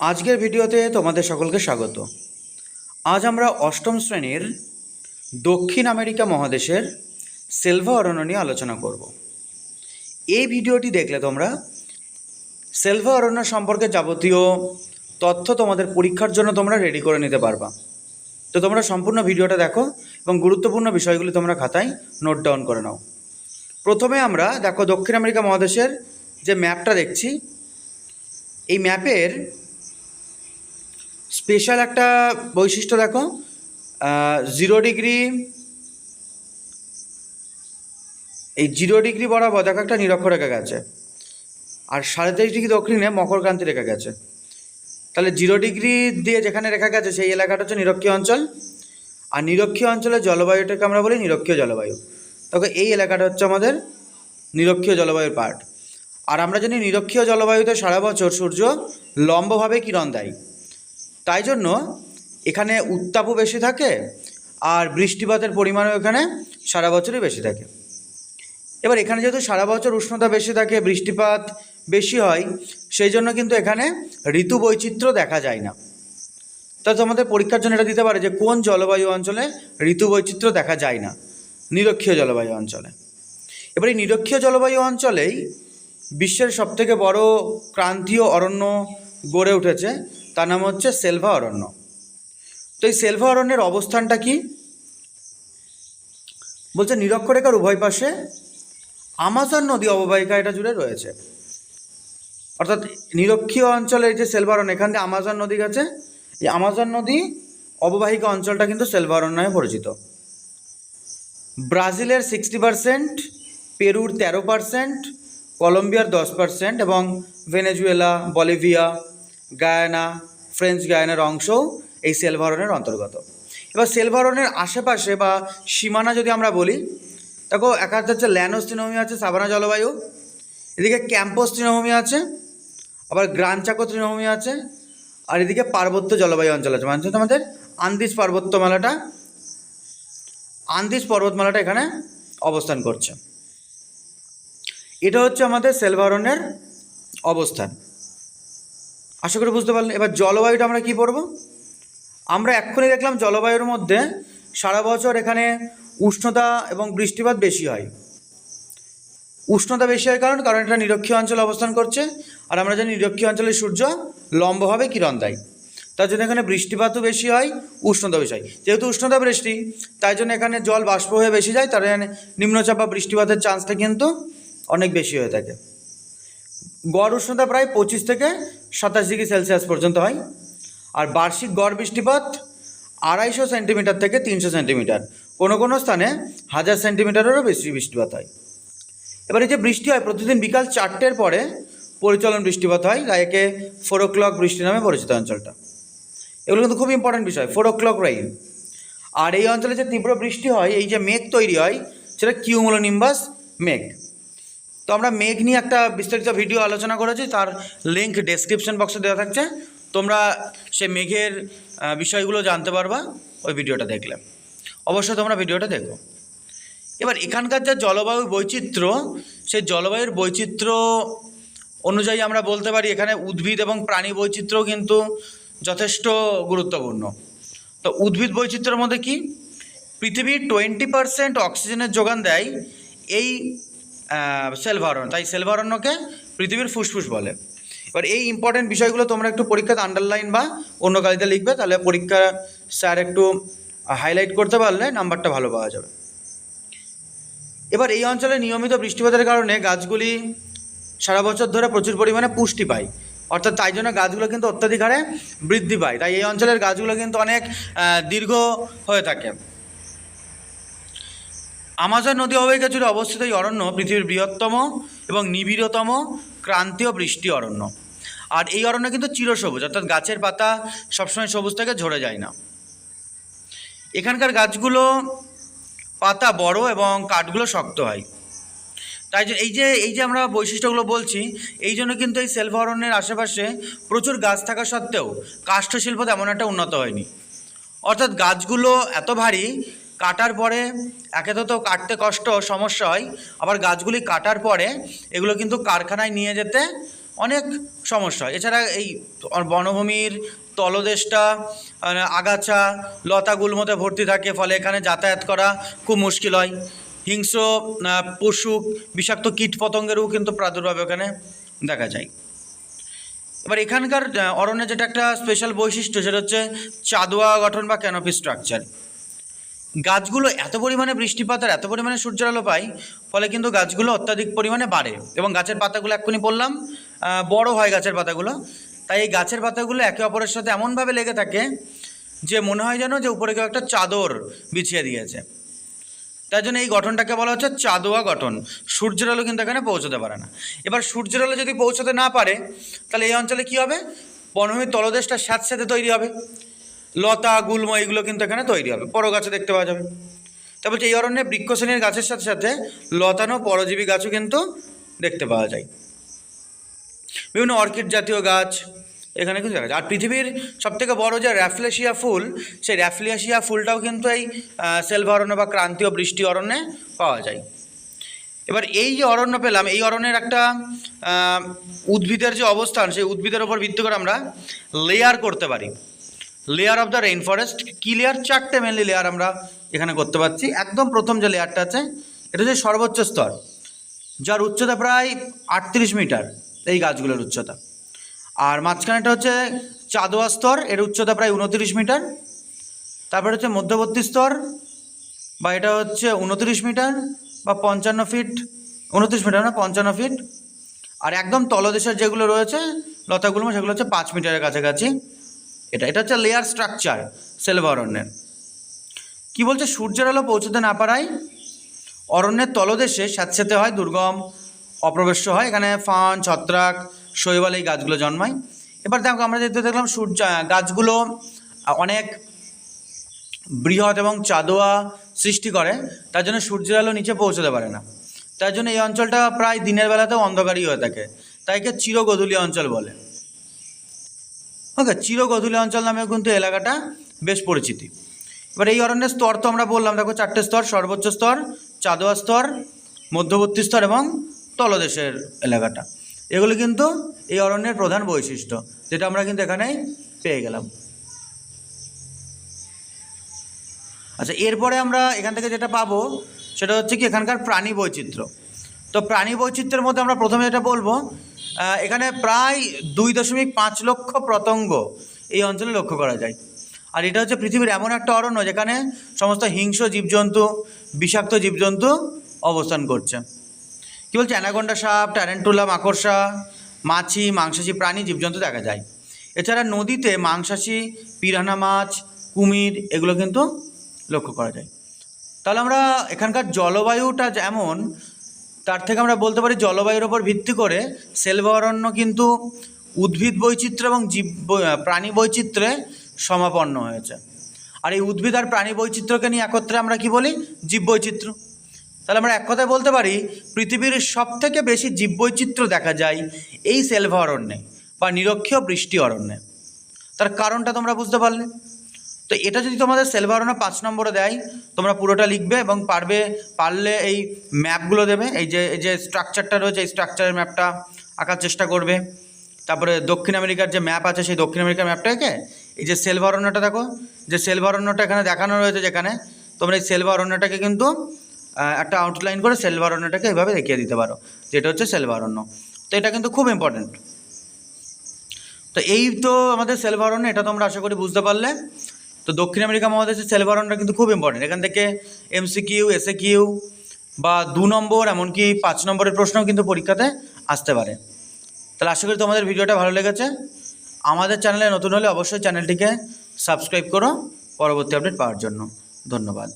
আজকের ভিডিওতে তোমাদের সকলকে স্বাগত। আজ আমরা অষ্টম শ্রেণির দক্ষিণ আমেরিকা মহাদেশের সেলভা অরণ্য নিয়ে আলোচনা করব। এই ভিডিওটি দেখলে তোমরা সেলভা অরণ্য সম্পর্কে যাবতীয় তথ্য তোমাদের পরীক্ষার জন্য তোমরা রেডি করে নিতে পারবা। তো তোমরা সম্পূর্ণ ভিডিওটা দেখো এবং গুরুত্বপূর্ণ বিষয়গুলি তোমরা খাতায় নোট ডাউন করে নাও। প্রথমে আমরা দেখো দক্ষিণ আমেরিকা মহাদেশের যে ম্যাপটা দেখছি, এই ম্যাপের স্পেশাল একটা বৈশিষ্ট্য দেখো জিরো ডিগ্রি এই জিরো ডিগ্রি বরাবর দেখো একটা নিরক্ষরেখা গেছে, আর সাড়ে তেইশ ডিগ্রি দক্ষিণে মকরক্রান্তি রেখা গেছে। তাহলে জিরো ডিগ্রি দিয়ে যেখানে রেখা গেছে, সেই এলাকাটা হচ্ছে নিরক্ষীয় অঞ্চল। আর নিরক্ষীয় অঞ্চলের জলবায়ুটাকে আমরা বলি নিরক্ষীয় জলবায়ু। তবে এই এলাকাটা হচ্ছে আমাদের নিরক্ষীয় জলবায়ুর পার্ট আর আমরা জানি নিরক্ষীয় জলবায়ুতে সারা বছর সূর্য লম্বভাবে কিরণ দেয়। তাই জন্য এখানে উত্তাপও বেশি থাকে আর বৃষ্টিপাতের পরিমাণও এখানে সারা বছরই বেশি থাকে। এবার এখানে যেহেতু সারা বছর উষ্ণতা বেশি থাকে, বৃষ্টিপাত বেশি হয়, সেই জন্য কিন্তু এখানে ঋতু বৈচিত্র্য দেখা যায় না। তা তোমাদের পরীক্ষার জন্য এটা দিতে পারে যে কোন জলবায়ু অঞ্চলে ঋতু বৈচিত্র্য দেখা যায় না, নিরক্ষীয় জলবায়ু অঞ্চলে। এবার এই নিরক্ষীয় জলবায়ু অঞ্চলেই বিশ্বের সবথেকে বড় ক্রান্তীয় অরণ্য গড়ে উঠেছে তার নাম হচ্ছে সেলভা অরণ্য। তো এই সেলভা অরণ্যের অবস্থানটা কি? বলছে নিরক্ষরেখার উভয় পাশে আমাজন নদী অববাহিকা এটা জুড়ে রয়েছে। অর্থাৎ নিরক্ষীয় অঞ্চলের যে সেলভা অরণ্য, এখান থেকে আমাজন নদী গেছে। এই আমাজন নদী অববাহিকা অঞ্চলটা কিন্তু সেলভা অরণ্য পরিচিত। ব্রাজিলের সিক্সটি পারসেন্ট, পেরুর তেরো পারসেন্ট, কলম্বিয়ার দশ পারসেন্ট এবং ভেনেজুয়েলা, বলিভিয়া গায়ানা ফ্রেঞ্চ গায়ানার অংশও এই সেলভারনের অন্তর্গত। এবার সেলভারনের আশেপাশে বা সীমানা যদি আমরা বলি, দেখো এক হচ্ছে ল্যানোস তৃণভূমি আছে সাবানা জলবায়ু, এদিকে ক্যাম্পোস তৃণভূমি আছে, আবার গ্রানচাকো তৃণভূমি আছে, আর এদিকে পার্বত্য জলবায়ু অঞ্চল আছে। মানে আমাদের আন্দিজ পার্বত্যমালাটা আন্দিজ পর্বতমালাটা এখানে অবস্থান করছে। এটা হচ্ছে আমাদের সেলভারনের অবস্থান। আশা করি বুঝতে পারলেন। এবার জলবায়ুটা আমরা কি পড়ব? আমরা এক্ষুনি দেখলাম জলবায়ুর মধ্যে সারা বছর এখানে উষ্ণতা এবং বৃষ্টিপাত বেশি হয়। উষ্ণতা বেশি হয় কারণ কারণ এটা নিরক্ষীয় অঞ্চলে অবস্থান করছে। আর আমরা জানি নিরক্ষীয় অঞ্চলে সূর্য লম্বভাবে কিরণ দেয় তার জন্য এখানে বৃষ্টিপাতও বেশি হয় উষ্ণতা বেশি হয়। যেহেতু উষ্ণতা বৃষ্টি, তাই জন্য এখানে জল বাষ্প হয়ে বেশি যায়, তার নিম্নচাপ বা বৃষ্টিপাতের চান্সটা কিন্তু অনেক বেশি হয়ে থাকে। গড় উষ্ণতা প্রায় পঁচিশ থেকে সাতাশ ডিগ্রি সেলসিয়াস পর্যন্ত হয়। আর বার্ষিক গড় বৃষ্টিপাত আড়াইশো সেন্টিমিটার থেকে তিনশো সেন্টিমিটার। কোনো কোনো স্থানে হাজার সেন্টিমিটারেরও বেশি বৃষ্টিপাত হয়। এবার যে বৃষ্টি হয়, প্রতিদিন বিকাল চারটের পরে পরিচলন বৃষ্টিপাত হয় তাই একে ফোর ও ক্লক বৃষ্টি নামে পরিচিত অঞ্চলটা। এগুলো কিন্তু খুব ইম্পর্ট্যান্ট বিষয় ফোর ও ক্লক রেইন আর এই অঞ্চলে যে তীব্র বৃষ্টি হয়, এই যে মেঘ তৈরি হয়, সেটা কিউমোলোনিম্বাস মেঘ। তো আমরা মেঘ নিয়ে একটা বিস্তারিত ভিডিও আলোচনা করেছি, তার লিঙ্ক ডেসক্রিপশন বক্সে দেওয়া থাকছে। তোমরা সে মেঘের বিষয়গুলো জানতে পারবা, ওই ভিডিওটা দেখলে। অবশ্যই তোমরা ভিডিওটা দেখো। এবার এখানকার যা জলবায়ু বৈচিত্র্য, সেই জলবায়ুর বৈচিত্র্য অনুযায়ী আমরা বলতে পারি, এখানে উদ্ভিদ এবং প্রাণী বৈচিত্র্য কিন্তু যথেষ্ট গুরুত্বপূর্ণ। তো উদ্ভিদ বৈচিত্র্যের মধ্যে কি? পৃথিবীর টোয়েন্টি পারসেন্ট অক্সিজেনের যোগান দেয় এই সেলভারণ্য তাই সেলভারণ্যকে পৃথিবীর ফুসফুস বলে। এবার এই ইম্পর্টেন্ট বিষয়গুলো তোমরা একটু পরীক্ষাতে আন্ডারলাইন বা অন্য কালিতে লিখবে, তাহলে পরীক্ষা স্যার একটু হাইলাইট করতে পারলে নাম্বারটা ভালো পাওয়া যাবে। এবার এই অঞ্চলে নিয়মিত বৃষ্টিপাতের কারণে গাছগুলি সারা বছর ধরে প্রচুর পরিমাণে পুষ্টি পায়। অর্থাৎ তাই জন্য গাছগুলো কিন্তু অত্যাধিক হারে বৃদ্ধি পায়। তাই এই অঞ্চলের গাছগুলো কিন্তু অনেক দীর্ঘ হয়ে থাকে। আমাজন নদী অববাহিকা জুড়ে অবস্থিত এই অরণ্য পৃথিবীর বৃহত্তম এবং নিবিড়তম ক্রান্তীয় বৃষ্টি অরণ্য। আর এই অরণ্য কিন্তু চিরসবুজ, অর্থাৎ গাছের পাতা সবসময় সবুজ থেকে ঝরে যায় না। এখানকার গাছগুলো পাতা বড় এবং কাঠগুলো শক্ত হয়। তাই এই যে এই যে আমরা বৈশিষ্ট্যগুলো বলছি, এই জন্য কিন্তু এই সেলভা অরণ্যের আশেপাশে প্রচুর গাছ থাকা সত্ত্বেও কাষ্ঠশিল্প তেমন একটা উন্নত হয়নি। অর্থাৎ গাছগুলো এত ভারী কাটার পরে একে তো কাটতে কষ্ট সমস্যা হয় আবার গাছগুলি কাটার পরে এগুলো কিন্তু কারখানায় নিয়ে যেতে অনেক সমস্যা এছাড়া এই বনভূমির তলদেশটা আগাছা আগাছা লতাগুলমতে ভর্তি থাকে ফলে এখানে যাতায়াত করা খুব মুশকিল হয়। হিংস্র পশু বিষাক্ত কীট পতঙ্গেরও কিন্তু প্রাদুর্ভাব এখানে দেখা যায়। এবার এখানকার আহ, অরণ্যের যেটা একটা স্পেশাল বৈশিষ্ট্য সেটা হচ্ছে চাদোয়া গঠন বা ক্যানোপি স্ট্রাকচার গাছগুলো এত পরিমাণে বৃষ্টিপাত আর এত পরিমাণে সূর্যের আলো পায়, ফলে কিন্তু গাছগুলো অত্যাধিক পরিমাণে বাড়ে। এবং গাছের পাতাগুলো এক্ষুনি বললাম বড় হয় গাছের পাতাগুলো। তাই এই গাছের পাতাগুলো একে অপরের সাথে এমনভাবে লেগে থাকে যে মনে হয় যেন যে উপরে কেউ একটা চাদর বিছিয়ে দিয়েছে। তাই জন্য এই গঠনটাকে বলা হচ্ছে চাদোয়া গঠন। সূর্যের আলো কিন্তু এখানে পৌঁছতে পারে না। এবার সূর্যের আলো যদি পৌঁছতে না পারে, তাহলে এই অঞ্চলে কী হবে? বনভূমির তলদেশটা স্যাঁতস্যাঁতে তৈরি হবে। লতা, গুল্ম, এগুলো কিন্তু এখানে তৈরি হবে। বড় গাছে দেখতে পাওয়া যাবে। তা বলছে, এই অরণ্যে বৃক্ষশ্রেণীর গাছের সাথে সাথে লতানো পরজীবী গাছও কিন্তু দেখতে পাওয়া যায়। বিভিন্ন অর্কিড জাতীয় গাছ এখানে কিন্তু যায়। আর পৃথিবীর সবথেকে বড় যে র্যাফলেশিয়া ফুল, সেই র্যাফলেশিয়া ফুলটাও কিন্তু এই সেলভা অরণ্য বা ক্রান্তীয় বৃষ্টি অরণ্যে পাওয়া যায়। এবার এই যে অরণ্য পেলাম, এই অরণ্যের একটা উদ্ভিদের যে অবস্থান, সেই উদ্ভিদের ওপর ভিত্তি করে আমরা লেয়ার করতে পারি। Layer of the rain forest key layer চারটে মেনলি লেয়ার আমরা এখানে করতে পারছি। একদম প্রথম যে লেয়ারটা আছে, এটা হচ্ছে সর্বোচ্চ স্তর, যার উচ্চতা প্রায় আটত্রিশ মিটার, এই গাছগুলোর উচ্চতা। আর মাঝখানেটা হচ্ছে চাঁদোয়া স্তর, এর উচ্চতা প্রায় উনত্রিশ মিটার। তারপরে হচ্ছে মধ্যবর্তী স্তর, বা এটা হচ্ছে উনত্রিশ মিটার বা পঞ্চান্ন ফিট, উনত্রিশ মিটার না, পঞ্চান্ন ফিট। আর একদম তলদেশের যেগুলো রয়েছে লতাগুলো সেগুলো হচ্ছে পাঁচ মিটারের কাছাকাছি। এটা এটা হচ্ছে লেয়ার স্ট্রাকচার সেলভা অরণ্যের। কী বলছে? সূর্যের আলো পৌঁছতে না পারায় অরণ্যের তলদেশে স্যাঁতস্যাঁতে হয়, দুর্গম, অপ্রবেশ্য হয়। এখানে ফান, ছত্রাক, শৈবাল এই গাছগুলো জন্মায়। এবার দেখো, আমরা যেহেতু দেখলাম সূর্য গাছগুলো অনেক বৃহৎ এবং চাঁদোয়া সৃষ্টি করে, তার জন্য সূর্যের আলো নিচে পৌঁছতে পারে না। তার জন্য এই অঞ্চলটা প্রায় দিনের বেলাতেও অন্ধকারই হয়ে থাকে। তাইকে চিরগধূলি অঞ্চল বলে। ওকে, চিরগধূলি অঞ্চল নামেও কিন্তু এলাকাটা বেশ পরিচিতি। এবার এই অরণ্যের স্তর তো আমরা বললাম, দেখো চারটে স্তর, সর্বোচ্চ স্তর, চাঁদোয়া স্তর, মধ্যবর্তী স্তর এবং তলদেশের এলাকাটা। এগুলো কিন্তু এই অরণ্যের প্রধান বৈশিষ্ট্য, যেটা আমরা কিন্তু এখানেই পেয়ে গেলাম। আচ্ছা এরপরে আমরা এখান থেকে যেটা পাবো, সেটা হচ্ছে কি এখানকার প্রাণী বৈচিত্র্য তো প্রাণী বৈচিত্র্যের মধ্যে আমরা প্রথমে যেটা বলব এখানে প্রায় দুই দশমিক পাঁচ লক্ষ প্রতঙ্গ এই অঞ্চলে লক্ষ্য করা যায়। আর এটা হচ্ছে পৃথিবীর এমন একটা অরণ্য যেখানে সমস্ত হিংস্র জীবজন্তু, বিষাক্ত জীবজন্তু অবস্থান করছে। কী বলছে? অ্যানাগন্ডা সাপ ট্যারেন্টুলা মাকড়সা, মাছি, মাংসাশী প্রাণী, জীবজন্তু দেখা যায়। এছাড়া নদীতে মাংসাশী, পিরানা মাছ, কুমির এগুলো কিন্তু লক্ষ্য করা যায়। তাহলে আমরা এখানকার জলবায়ুটা যেমন তার থেকে আমরা বলতে পারি জলবায়ুর ওপর ভিত্তি করে সেলভা অরণ্য কিন্তু উদ্ভিদ বৈচিত্র্য এবং জীব প্রাণী বৈচিত্র্যে সমাপন্ন হয়েছে। আর এই উদ্ভিদ আর প্রাণী বৈচিত্র্যকে নিয়ে একত্রে আমরা কি বলি? জীব বৈচিত্র্য। তাহলে আমরা এক কথায় বলতে পারি, পৃথিবীর সব থেকে বেশি জীববৈচিত্র্য দেখা যায় এই সেলভা অরণ্যে বা নিরক্ষীয় বৃষ্টি অরণ্যে। তার কারণটা তোমরা বুঝতে পারলে। তো এটা যদি তোমাদের সেলভা অরণ্য পাঁচ নম্বরে দেয়, তোমরা পুরোটা লিখবে এবং পারবে, পারলে এই ম্যাপগুলো দেবে, এই যে এই যে স্ট্রাকচারটা রয়েছে, এই স্ট্রাকচারের ম্যাপটা আঁকার চেষ্টা করবে। তারপরে দক্ষিণ আমেরিকার যে ম্যাপ আছে, সেই দক্ষিণ আমেরিকার ম্যাপটাকে এই যে সেলভা অরণ্যটা দেখো, যে সেলভা অরণ্যটা এখানে দেখানো রয়েছে যেখানে, তোমরা এই সেলভা অরণ্যটাকে কিন্তু একটা আউটলাইন করে সেলভা অরণ্যটাকে এইভাবে দেখিয়ে দিতে পারো যেটা হচ্ছে সেলভা অরণ্য তো এটা কিন্তু খুব ইম্পর্টেন্ট তো এই তো আমাদের সেলভা অরণ্য এটা তোমরা আশা করি বুঝতে পারলে। তো দক্ষিণ আমেরিকা মহাদেশের সেলভারনটা কিন্তু খুব ইম্পর্টেন্ট এখান থেকে এমসি কিউ এসএ কিউ বা দু নম্বর, এমনকি পাঁচ নম্বরের প্রশ্নও কিন্তু পরীক্ষাতে আসতে পারে। তাহলে আশা করি তোমাদের ভিডিওটা ভালো লেগেছে। আমাদের চ্যানেলে নতুন হলে অবশ্যই চ্যানেলটিকে সাবস্ক্রাইব করো। পরবর্তী আপডেট পাওয়ার জন্য। ধন্যবাদ।